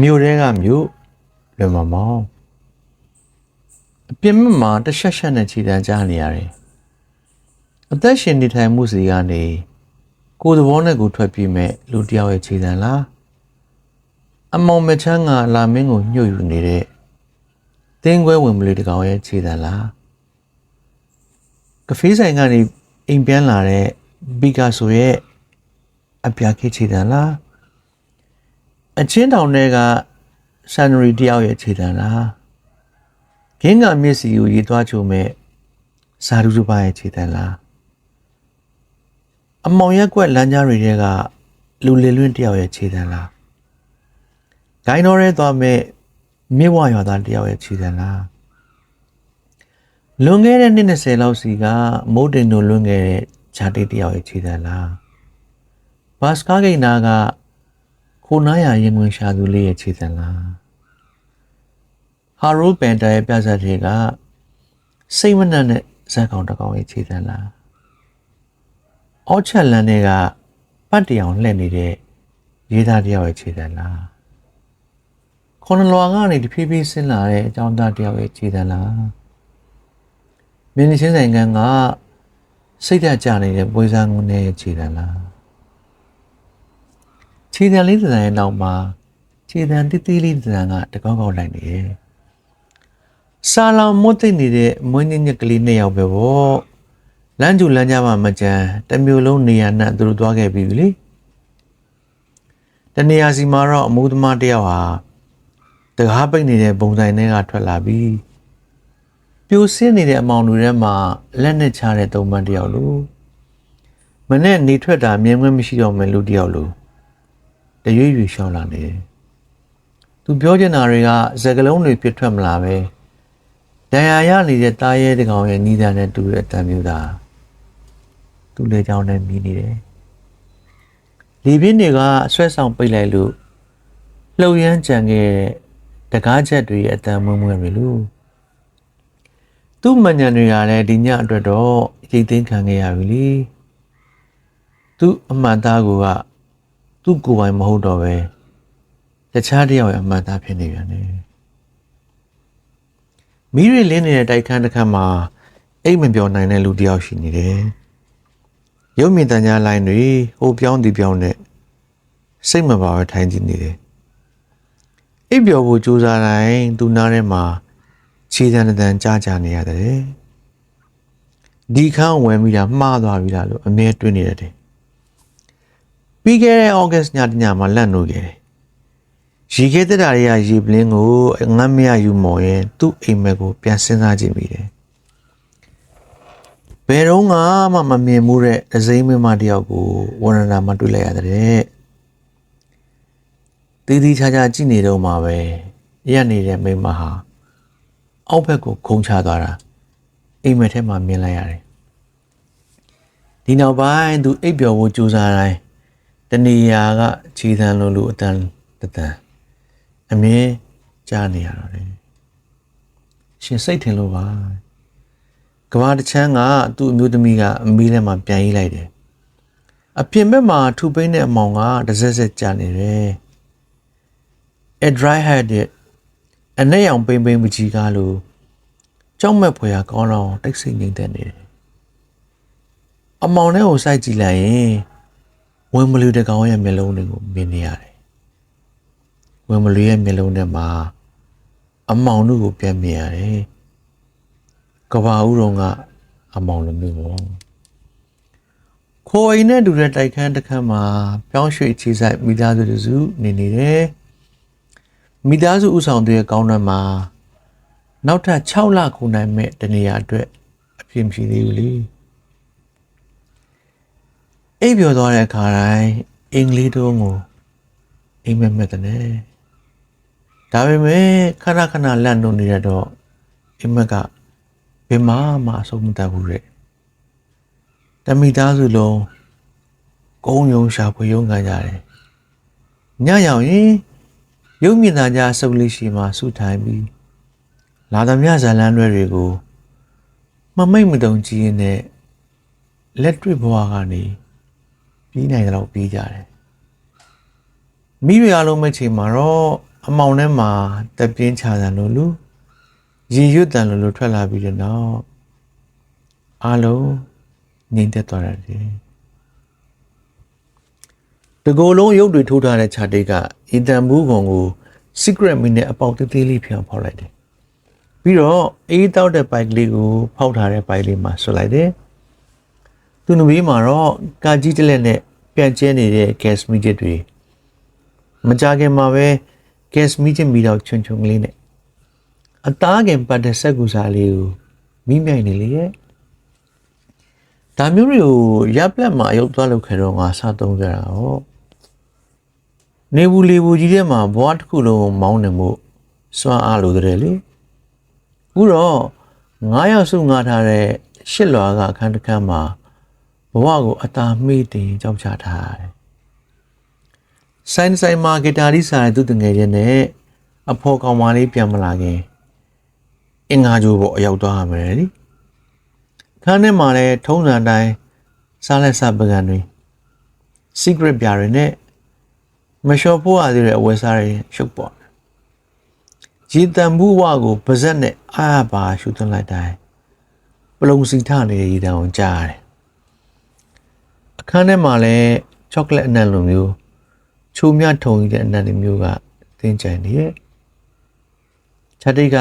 မြို့တဲကမြို့လွယ်မမောင်းအပြင်ဘက်မှာတရှက်ရှက်နဲ့ခြေတန်းကြားနေရတယ်အသက်ရှင်နေထိုင်မှုစီကနေကိုယ်သဘောနဲ့ကိုယ်ထွက်ပြေးမဲ့လူတစ်ယောက်ရဲ့ခြေတန်းလားအမောင်မချမ်းကလာမင်းကိုညှို့ယူနေတဲ့တင်းခွဲဝင်မလေးတစ်ကောင်ရဲ့ခြေတန်းလားကဖေးဆိုင်ကနေအိမ်ပြန်လာတဲ့ဘီကာဆိုရဲ့အပြာခေခြေတန်းလား အချင်းတောင်တွေကဆန်နရီတယောက်ရဲ့ခြေတံလားဂင်းကမျက်စီကိုရေးသွားချိုမဲ့ဇာဒူတူပါရဲ့ခြေတံလားအမောင်ရက်ကွက်လမ်းကြားတွေထဲကလူလေလွင့်တယောက်ရဲ့ခြေတံလားဂိုင်းတော်ရဲသွားမဲ့မြေဝရွာသားတယောက်ရဲ့ခြေတံလားလွန်ခဲ့တဲ့နှစ်20လောက်စီကမိုးတင်တို့လွန်ခဲ့တဲ့ဂျာတိတယောက်ရဲ့ခြေတံလားဘတ်စကားဂိန်နာက ခိုနားရရင်ဝင်ရှာသူလေးရဲ့ခြေစံလားဟာရိုးပန်တာရဲ့ပြဿနာတွေကစိတ်မနှံ့တဲ့ဇက်ကောင်တစ်ကောင်ရဲ့ခြေစံလားအောက်ချက်လန်းတွေကပတ်တရောင်လှည့်နေတဲ့ရေးသားတစ်ယောက်ရဲ့ခြေစံလားခွန်လွာကနေတဖြည်းဖြည်းဆင်းလာတဲ့အကြောင်းသားတစ်ယောက်ရဲ့ခြေစံလားမင်းချင်းဆိုင်ကကစိတ်ဓာတ်ကြနေတဲ့ပွဲစားငုံတဲ့ခြေစံလား ခြေတံလေးတစ်စံရဲ့နောက်မှာခြေတံတိတိလေးတစ်စံကတကောက်ကောက်လိုက်နေတယ်။စာလောင်မွတ်သိပ်နေတဲ့မွေးညက်ညက်ကလေးနှစ်ယောက်ပဲပေါ့။လမ်းကျူလမ်းကြမှာမကြမ်းတစ်မျိုးလုံးနေရာနဲ့သူတို့သွားခဲ့ပြီလေ။တနေရာစီမှာတော့အမိုးသမားတစ်ယောက်ဟာတကားပိတ်နေတဲ့ပုံစံတွေကထွက်လာပြီးပြိုဆင်းနေတဲ့အမောင်တွေထဲမှာလက်နဲ့ချတဲ့တုံးပန်းတစ်ယောက်လိုမနဲ့နေထွက်တာမြင်ခွင့်မရှိတော့မယ်လူတစ်ယောက်လို တရွေ့ရွေ့ရှောင်းလာနေတယ်။သူပြောချင်တာတွေကစကလုံးတွေပြစ်ထွက်မလာပဲ။ဒဏ်ရာရနေတဲ့တားရဲတကောင်ရဲ့နီးတန်းနဲ့တူတဲ့အတန်မျိုးသားသူ့လေကြောင်းနဲ့မြည်နေတယ်။လေပြင်းတွေကအဆွဲဆောင်ပိတ်လိုက်လို့လှုပ်ရမ်းကြံခဲ့တဲ့တကားချက်တွေရဲ့အတန်မွဲ့မွဲ့တွေလို့သူ့မညံတွေကလည်းဒီညအတွက်တော့ရိတ်သိမ်းခံခဲ့ရပြီလေ။သူ့အမှန်သားက သူ့ကိုယ်ပိုင်မဟုတ်တော့ပဲတခြားတယောက်ရဲ့အမှန်သားဖြစ်နေပြန်တယ်မီးရီလင်းနေတဲ့တိုက်ခန်းတစ်ခန်းမှာအိတ်မပြောနိုင်တဲ့လူတစ်ယောက်ရှိနေတယ်ရုပ်မြင်တန်ကြားလိုင်းတွေဟိုပြောင်းဒီပြောင်းနဲ့စိတ်မပါပဲထိုင်ကြည့်နေတယ်အိပ်ပျော်ဖို့ကြိုးစားတိုင်းသူနားထဲမှာခြေတန်းတန်းကြားကြနေရတယ်ဒီခန်းဝင်ပြီးတာမှားသွားပြီလားလို့အမြဲတွေးနေရတယ် ပြီးခဲ့တဲ့ August ညတညမှာလန့်လို့ခဲ့တယ်။ရီခဲတက်တာတွေကရေပလင်းကိုငတ်မရယူမော်ရင်သူ့အိမ်မက်ကိုပြန်စဉ်းစားကြည့်မိတယ်။ဘယ်တော့မှမမြင်မှုတဲ့ဒဇိမ်းမမတယောက်ကိုဝရဏာမှာတွေ့လိုက်ရတဲ့။တီးတီးခြားခြားကြည့်နေတော့မှပဲရက်နေတဲ့မိမဟာအောက်ဘက်ကိုခုံချသွားတာအိမ်မက်ထဲမှာမြင်လိုက်ရတယ်။ဒီနောက်ပိုင်းသူအိပ်ပျော်ဖို့ကြိုးစားတိုင်း တနေရာကခြေသံလိုလိုအတန်တတန်အမြင်ကြားနေရတော့တယ်ရှင်စိတ်ထင်လို့ပါကဘာတစ်ချမ်းကသူ့အမျိုးသမီးကအမီးထဲမှာပြန်ရေးလိုက်တယ်အပြင်ဘက်မှာထူပိန်းတဲ့အမောင်ကတစ်စက်စက်ကြာနေတယ် a dry headed အနဲ့ရောင်ပိန်းပိန်းမကြီးကားလို့ကြောက်မဲ့ဖွယ်ရာကောင်းတော့တိတ်ဆိတ်ငြိမ်သက်နေတယ်အမောင်ထဲကိုစိုက်ကြည့်လိုက်ရင် ဝင်မလူတကောင်ရဲ့မျက်လုံးတွေကိုမြင်နေရတယ်။ဝင်မလူရဲ့မျက်လုံးထဲမှာအမောင်တို့ကိုပြန်မြင်ရတယ်။ကဘာဦးတော်ကအမောင်လိုမျိုးပေါ့။ခိုးအိမ်နဲ့တူတဲ့တိုက်ခန်းတစ်ခန်းမှာပြောင်းရွှေ့ခြေဆိုင်မိသားစုတစုနေနေတယ်။မိသားစုဥဆောင်တဲ့ကောင်းတဲ့မှာနောက်ထပ်6လခုနိုင်မဲ့တနေရာအတွက်အပြည့်မရှိသေးဘူးလေ။ အိပ်ပျော်သွားတဲ့အခါတိုင်းအင်္ဂလိပ်တုံးကိုအိမ်မက်မက်တဲ့နဲ့ဒါပေမဲ့ခဏခဏလန့်လို့နေရတော့အိမ်မက်ကဘယ်မှမအဆုံးမတတ်ဘူးတဲ့တမိသားစုလုံးကုန်းယုံရှာဖွေယုံခံကြတယ်ညရောင်ရင်ရုပ်မြင်သာကြစုပ်လေးရှိမှဆုထိုင်ပြီးလာသမျှဇာလန်းတွေတွေကိုမမိတ်မတုံကြည့်ရင်နဲ့လက်တွေ့ဘဝကနေ ပြီးနိုင်တော့ပြီးကြတယ်မိတွေအားလုံးမဲ့ချိန်မှာတော့အမောင်ထဲမှာတက်ပြင်းချတယ်လို့လူရေရွတ်တန်လို့လို့ထွက်လာပြီးတဲ့နောက်အားလုံးငြိမ်သက်သွားတယ်တကိုယ်လုံးရုပ်တွေထိုးထားတဲ့ခြာတိတ်ကအီတန်ဘူးကုံကို secret မင်းနဲ့အပေါက်သေးသေးလေးဖြောင်းဖောက်လိုက်တယ်ပြီးတော့အေးတောက်တဲ့ပိုက်ကလေးကိုဖောက်ထားတဲ့ပိုက်လေးမှာဆွလိုက်တယ် သူ့နဘေးမှာတော့ကာကြီးတစ်လက်နဲ့ပြန်ကျဲနေတဲ့ gas meter တွေမကြခင်မှာပဲ gas meter မီတော့ချွန်ချွန်ကလေးနဲ့အသားကင်ပတ်တဲ့စက်ကူစားလေးကိုမိမြိုင်နေလေရဲ့ဒါမျိုးတွေကိုရပ်ပလက်မှာအယုတ်သွားလုပ်ခဲ့တော့ငါစသုံးကြတာဟောနေဘူးလေဘူးကြီးထဲမှာဘွားတစ်ခုလုံးမောင်းနေမှုစွမ်းအားလိုတဲ့လေအခုတော့9ရောက်စုငါထားတဲ့ရှစ်လွာကအခန်းတစ်ခန်းမှာ ဘဝကိုအသာမေ့တင်ကြောက်ချထားတယ်ဆိုင်ဆိုင်မှာဂီတာရီစားတဲ့သူတငယ်ချင်းနဲ့အဖော်ကောင်မလေးပြန်မလာခင်အင်္ဂါကြိုးပေါ်အရောက်သွားရမယ်လေခန်းထဲမှာလည်းထုံးစံတိုင်းစားလက်စပကံတွေ secret ပြားတွေနဲ့မလျှော်ဖို့ရသေးတဲ့အဝယ်စားတွေရှုပ်ပေါ်ရည်တံမှုဝကိုပါဇက်နဲ့အားပါရှုသွင်းလိုက်တိုင်းပလုံစီထနေတဲ့ရည်တံကိုကြားရတယ် အခန်းထဲမှာလည်းချောကလက်အနံ့လိုမျိုးချိုးမြထုံကြီးတဲ့အနံ့တွေမျိုးကသင်ကြံနေရဲ့ချက်တိတ်က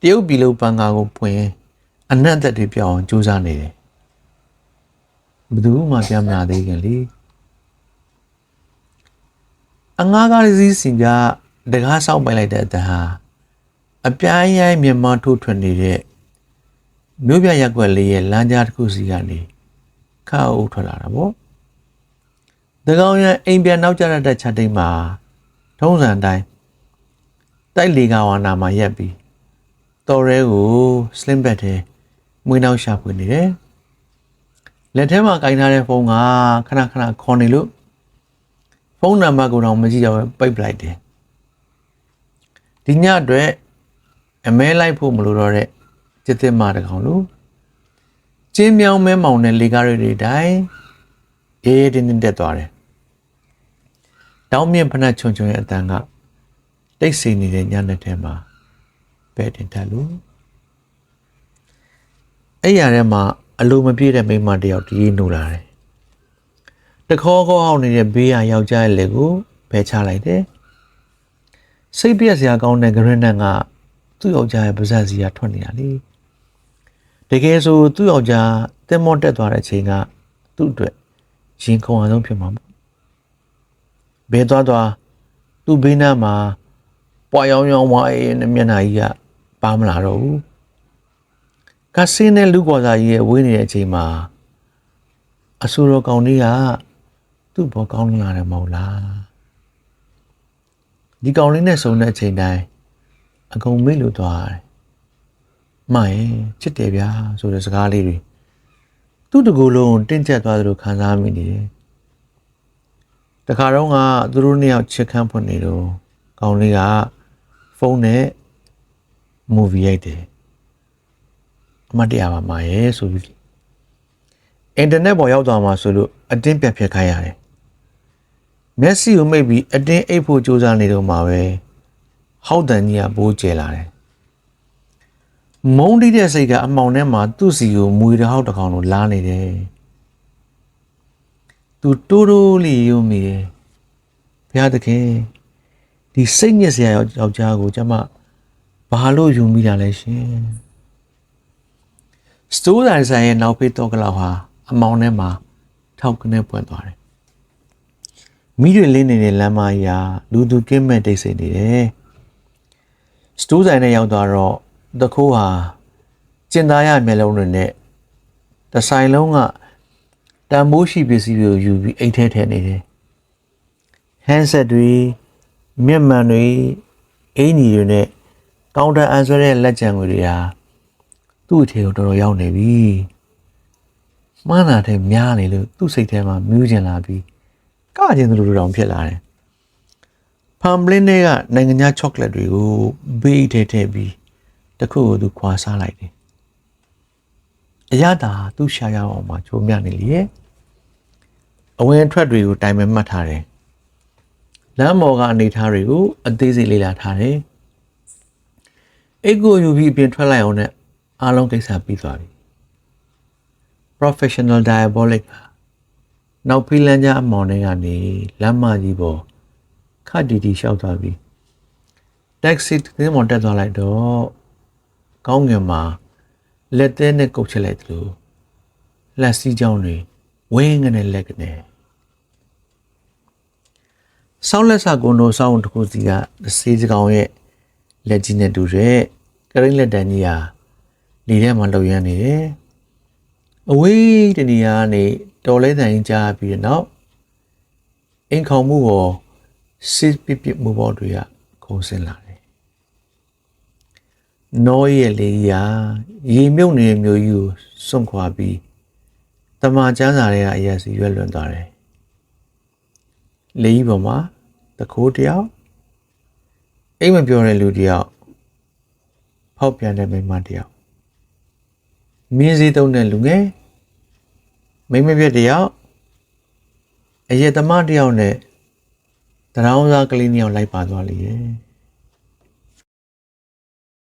တရုတ်ပြည်လို့ပန်ကာကိုပွင့်အနံ့သက်တွေပြောင်းအောင်ကြိုးစားနေတယ်ဘယ်သူမှပြန်မလာသေးခင်လေအငားကားစည်းစင်ကတကားဆောက်ပိုင်လိုက်တဲ့အတန်ဟာအပြိုင်ရိုင်းမြန်မာထိုးထွက်နေတဲ့မြို့ပြရက်ွက်လေးရဲ့လမ်းကြားတစ်ခုစီကနေ ခါအုပ်ထွက်လာတာပေါ့တကောင်ရအိမ်ပြန်နောက်ကျတဲ့ချက်တိတ်မှာထုံးစံတိုင်းတိုက်လီကဝါနာမှာရက်ပြီးတော်ရဲကိုစလင်ဘက်ထဲမွေးနောက်ရှာဖွေနေတယ်လက်ထဲမှာကင်ထားတဲ့ဖုန်းကခဏခဏခေါ်နေလို့ဖုန်းနံပါတ်ကိုတော့မကြည့်တော့ပိတ်ပလိုက်တယ်ဒီညအတွက်အမဲလိုက်ဖို့မလိုတော့တဲ့จิตတင်မာတကောင်လို့ ကျင်းမြောင်းမဲမောင်တဲ့လေကားတွေတိုင်းအေးတင်းတင်းတက်သွားတယ်တောင်းမြင့်ဖနက်ချုံချုံရဲ့အတန်ကတိတ်ဆိတ်နေတဲ့ညနေထဲမှာပဲတင်တက်လို့အဲ့ရထဲမှာအလိုမပြည့်တဲ့မိန်းမတယောက်တီးနိုးလာတယ်တခေါခေါဟောင်းနေတဲ့ဘေးရယောက်ျားရဲ့လက်ကိုဖယ်ချလိုက်တယ်စိတ်ပြက်စရာကောင်းတဲ့ဂရနန်ကသူ့ယောက်ျားရဲ့ပါဇက်စီကထွက်နေတာလေ တကယ်ဆိုသူ့ယောက်ျားတင်မော့တက်သွားတဲ့အချိန်ကသူ့အတွက်ရင်ခုန်အောင်ဆုံးဖြစ်မှာပေါ့ဘယ်သွားသွားသူ့ဘေးနားမှာပွားရောင်ရောင်ဝါအေးနဲ့မျက်နှာကြီးကပါမလာတော့ဘူးကဆင်းတဲ့လူကော်စာကြီးရဲ့ဝေးနေတဲ့အချိန်မှာအဆူတော်ကောင်လေးကသူ့ဘောကောင်းလာတယ်မဟုတ်လားဒီကောင်လေးနဲ့ဆုံတဲ့အချိန်တိုင်းအကုန်မေ့လို့သွားတယ်။ မိုင်ချစ်တယ်ဗျာဆိုတဲ့စကားလေးတွေသူ့တကူလုံးတင့်ကျက်သွားသလိုခံစားမိနေတယ်။တခါတော့ကသူတို့နှစ်ယောက်ချစ်ခမ်းဖွင့်နေတော့ကောင်လေးကဖုန်းနဲ့ movie ရိုက်တယ်။အမတရားပါမရဲ့ဆိုပြီးအင်တာနက်ပေါ်ရောက်သွားမှဆိုလို့အတင်းပြတ်ဖြတ်ခိုင်းရတယ်မျက်စိကိုမိတ်ပြီးအတင်းအိပ်ဖို့ကြိုးစားနေတော့မှပဲဟောက်တန်ကြီးကဘိုးကျဲလာတယ် မုန်းတိတဲ့စိတ်ကအမှောင်ထဲမှာသူ့စီကိုမွေတဟောက်တစ်ကောင်လိုလားနေတယ်သူတိုးတိုးလေးရုံမိတယ်ဘုရားသခင်ဒီစိတ်ညစ်စရာယောက်ျားကိုကျမဘာလို့ယူမိတာလဲရှင်စတိုးတိုင်းဆိုင်ရဲ့နောက်ဖေးတော့ကလောက်ဟာအမောင်ထဲမှာထောက်ကနေပွင့်သွားတယ်မိတွေလင်းနေတဲ့လမ်းမကြီးဟာလူသူကင်းမဲ့တိတ်ဆိတ်နေတယ်စတိုးဆိုင်နဲ့ရောက်သွားတော့ တခိုးဟာကျင်သားရမျက်လုံးတွေနဲ့တဆိုင်လုံးကတန်မိုးရှိပစ္စည်းတွေကိုယူပြီးအိတ်ထဲထည့်နေတယ်ဟန်ဆက်တွေမျက်မှန်တွေအင်းကြီးတွေနဲ့ကောင်တာအန်ဆွဲတဲ့လက်ကျန်တွေဟာသူ့အထေကိုတော်တော်ရောက်နေပြီမှားတာတဲ့များနေလို့သူ့စိတ်ထဲမှာမြူးကျင်လာပြီးကကျင်သလိုတောင်ဖြစ်လာတယ်ဖမ်ပလင်းတွေကနိုင်ငံခြားချောကလက်တွေကိုဘေးထဲထည့်ပြီး တခုကိုသူခွာစားလိုက်တယ်အရသာသူ့ရှာရအောင်မှာချိုးမြနေလေရဲ့အဝင်ထွက်တွေကိုတိုင်ပင်မှတ်ထားတယ်လမ်းမော်ကအနေထားတွေကိုအသေးစိတ်လေ့လာထားတယ်အိတ်ကိုယူပြီးအပြင်ထွက်လိုက်အောင်နဲ့အားလုံးကိစ္စပြီးသွားပြီ professional diabolic ဟာနောက်ဖိလန်းကြအမောင်တွေကနေလမ်းမကြီးပေါ်ခတ်တီတီလျှောက်သွားပြီး taxi သင်းပေါ်တက်သွားလိုက်တော့ ကောင်းငင်မှာလက်သေးနဲ့ကုတ်ချလိုက်သလိုလက်စီးကြောင်းတွေဝင်းငနဲ့လက်ကနေဆောင်းလက်စာကွန်ဒိုဆောင်းတစ်ခုစီကစေးစကောင်ရဲ့လက်ကြီးနဲ့တူတဲ့ကရိန်းလက်တန်ကြီးဟာလေထဲမှာလှုပ်ရမ်းနေတယ်အဝေးတနေရာကနေတော်လဲတန်ကြီးကြားပြီးတဲ့နောက်အင်ခေါင်မှုပေါ်စစ်ပစ်ပစ်မှုပေါ်တွေကခုံဆင်းလာတယ် နောရဲ့လေကြီးဟာရေမြုပ်နေတဲ့မျိုးကြီးကိုစွန့်ခွာပြီးတမန်ကျန်းစာတွေကအရက်စီရွက်လွန်သွားတယ်လေကြီးပေါ်မှာတကိုးတယောက်အိမ်မပြောတဲ့လူတယောက်ဖောက်ပြန်တဲ့မိန်းမတယောက်မြင်းစည်းသုံးတဲ့လူငယ်မိန်းမပြတ်တယောက်အရက်သမားတယောက်နဲ့တရောင်းစားကလေးနှစ်ယောက်လိုက်ပါသွားလိမ့်ရဲ့